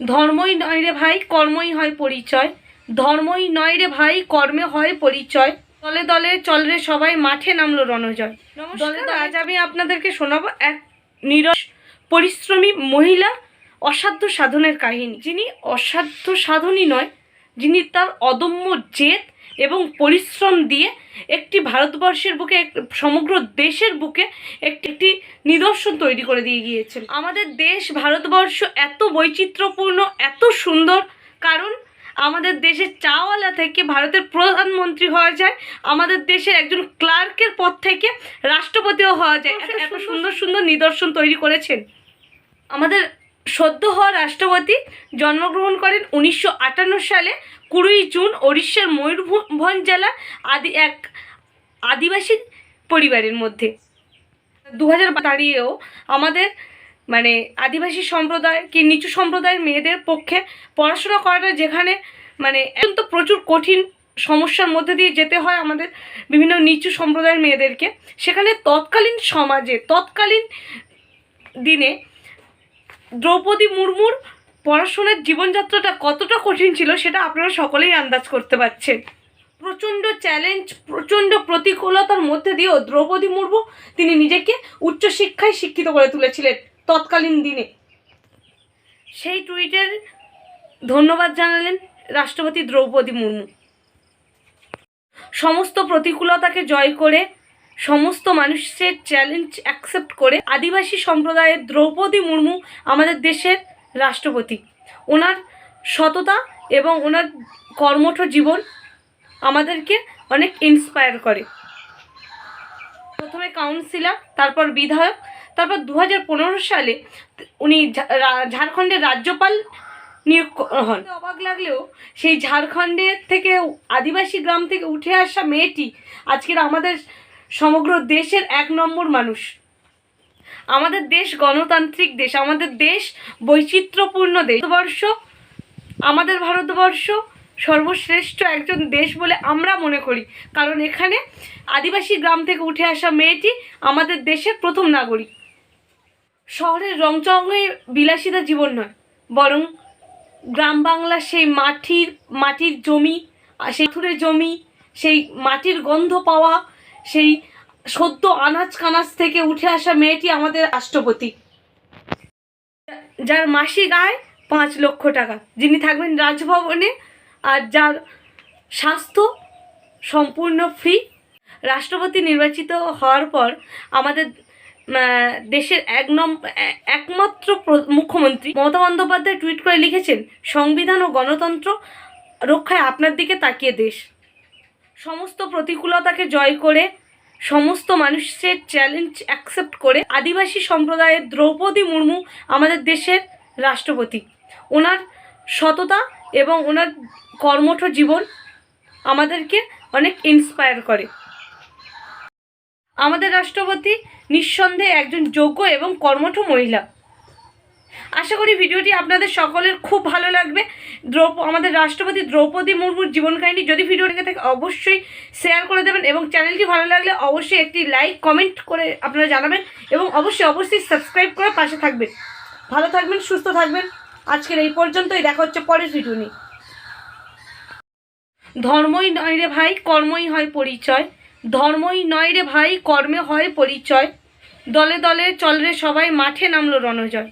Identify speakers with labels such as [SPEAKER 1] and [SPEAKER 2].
[SPEAKER 1] ধর্মই নয় রে ভাই কর্মই হয় পরিচয়। ধর্মই নয় রে ভাই কর্মে হয় পরিচয়। দলে দলে চল রে সবাই মাঠে নামলো রণজয়। দলে দলে আজ আমি আপনাদেরকে শোনাবো এক নিরস পরিশ্রমী মহিলা অসাধ্য সাধনের কাহিনী। যিনি অসাধ্য সাধনই নয় যিনি তার অদম্য জেদ এবং পরিশ্রম দিয়ে একটি ভারতবর্ষের বুকে সমগ্র দেশের বুকে একটি নিদর্শন তৈরি করে দিয়ে গিয়েছেন। আমাদের দেশ, ভারতবর্ষ এত বৈচিত্র্যপূর্ণ, এত সুন্দর, কারণ আমাদের দেশের চাওয়ালা থেকে ভারতের প্রধানমন্ত্রী হওয়া যায়, আমাদের দেশের একজন ক্লার্কের পদ থেকে রাষ্ট্রপতিও হওয়া যায়। এত সুন্দর সুন্দর নিদর্শন তৈরি করেছেন। আমাদের সদ্য হওয়া রাষ্ট্রপতি জন্মগ্রহণ করেন উনিশশো আটান্ন সালে। কুড়ি জুন ওড়িশার ময়ূরভঞ্জ জেলার আদি, এক আদিবাসী পরিবারের মধ্যে। দু হাজার দাঁড়িয়েও আমাদের মানে আদিবাসী সম্প্রদায় কি নিচু সম্প্রদায়ের মেয়েদের পক্ষে পড়াশোনা করাটা যেখানে মানে এখন তো প্রচুর কঠিন সমস্যার মধ্যে দিয়ে যেতে হয় আমাদের বিভিন্ন নিচু সম্প্রদায়ের মেয়েদেরকে। সেখানে তৎকালীন সমাজে, তৎকালীন দিনে দ্রৌপদী মুর্মুর পড়াশোনার জীবনযাত্রাটা কতটা কঠিন ছিল সেটা আপনারা সকলেই আন্দাজ করতে পারছেন। প্রচণ্ড চ্যালেঞ্জ প্রচণ্ড প্রতিকূলতার মধ্যে দিয়েও দ্রৌপদী মুর্মু তিনি নিজেকে উচ্চশিক্ষায় শিক্ষিত করে তুলেছিলেন তৎকালীন দিনে। সেই টুইটের ধন্যবাদ জানালেন রাষ্ট্রপতি দ্রৌপদী মুর্মু। সমস্ত প্রতিকূলতাকে জয় করে, সমস্ত মানুষের চ্যালেঞ্জ অ্যাকসেপ্ট করে আদিবাসী সম্প্রদায়ের দ্রৌপদী মুর্মু আমাদের দেশের রাষ্ট্রপতি। ওনার সততা এবং ওনার কর্মঠ জীবন আমাদেরকে অনেক ইন্সপায়ার করে। প্রথমে কাউন্সিলর তারপর বিধায়ক, তারপর দু হাজার পনেরো সালে উনি ঝাড়খণ্ডের রাজ্যপাল নিয়োগ হন। অবাক লাগলেও সেই ঝাড়খণ্ডের থেকে আদিবাসী গ্রাম থেকে উঠে আসা মেয়েটি আজকের আমাদের সমগ্র দেশের এক নম্বর মানুষ। আমাদের দেশ গণতান্ত্রিক দেশ, আমাদের দেশ বৈচিত্র্যপূর্ণ দেশ। ভারতবর্ষ, আমাদের ভারতবর্ষ সর্বশ্রেষ্ঠ একজন দেশ বলে আমরা মনে করি। কারণ এখানে আদিবাসী গ্রাম থেকে উঠে আসা মেয়েটি আমাদের দেশের প্রথম নাগরিক। শহরের রংচঙে বিলাসিতা জীবন নয়, বরং গ্রাম বাংলার সেই মাটির মাটির জমি সেই থুরে জমি, সেই মাটির গন্ধ পাওয়া, সেই সদ্য আনাজ কানাজ থেকে উঠে আসা মেয়েটি আমাদের রাষ্ট্রপতি। যার মাসিক আয় পাঁচ লক্ষ টাকা। যিনি থাকবেন রাজভবনে আর যার স্বাস্থ্য সম্পূর্ণ ফ্রি। রাষ্ট্রপতি নির্বাচিত হওয়ার পর আমাদের দেশের এক নম, একমাত্র মুখ্যমন্ত্রী মমতা বন্দ্যোপাধ্যায় টুইট করে লিখেছেন, সংবিধান ও গণতন্ত্র রক্ষায় আপনার দিকে তাকিয়ে দেশ। সমস্ত প্রতিকূলতাকে জয় করে সমস্ত মানুষের চ্যালেঞ্জ অ্যাকসেপ্ট করে আদিবাসী সম্প্রদায়ের দ্রৌপদী মুর্মু আমাদের দেশের রাষ্ট্রপতি। ওনার সততা এবং ওনার কর্মঠ জীবন আমাদেরকে অনেক ইন্সপায়ার করে। আমাদের রাষ্ট্রপতি নিঃসন্দেহে একজন যোগ্য এবং কর্মঠ মহিলা। আশা করি ভিডিওটি আপনাদের সকলের খুব ভালো লাগবে। দ্রৌপ, আমাদের রাষ্ট্রপতি দ্রৌপদী মুর্মুর জীবন কাহিনী যদি ভিডিও লেগে থাকে, অবশ্যই শেয়ার করে দেবেন এবং চ্যানেলটি ভালো লাগলে অবশ্যই একটি লাইক কমেন্ট করে আপনারা জানাবেন এবং অবশ্যই অবশ্যই সাবস্ক্রাইব করে পাশে থাকবেন। ভালো থাকবেন, সুস্থ থাকবেন। আজকের এই পর্যন্তই, দেখা হচ্ছে পরের ভিডিও নিয়ে। ধর্মই নয় রে ভাই, কর্মই হয় পরিচয়। ধর্মই নয় রে ভাই, কর্মে হয় পরিচয়। দলে দলে চল রে সবাই, মাঠে নামলো রণজয়।